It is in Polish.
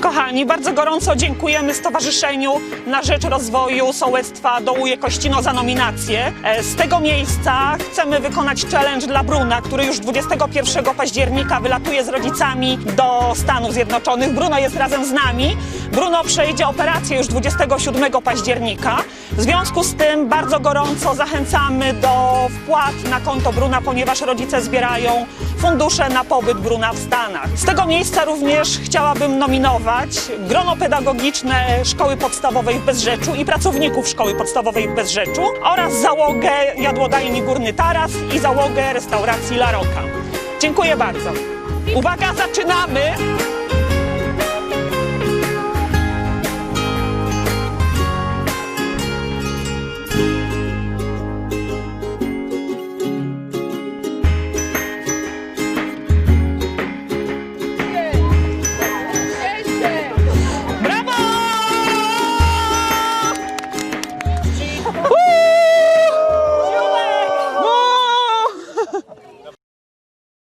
Kochani, bardzo gorąco dziękujemy Stowarzyszeniu na Rzecz Rozwoju Sołectwa Dołuje Kościno za nominację. E, Z tego miejsca chcemy wykonać challenge dla Bruna, który już 21 października wylatuje z rodzicami do Stanów Zjednoczonych. Bruno jest razem z nami. Bruno przejdzie operację już 27 października. W związku z tym bardzo gorąco zachęcamy do wpłat na konto Bruna, ponieważ rodzice zbierają fundusze na pobyt Bruna w Stanach. Z tego miejsca również chciałabym nominować grono pedagogiczne Szkoły Podstawowej w Bezrzeczu i pracowników Szkoły Podstawowej w Bezrzeczu oraz załogę jadłodajni Górny Taras i załogę restauracji La Roca. Dziękuję bardzo. Uwaga, zaczynamy!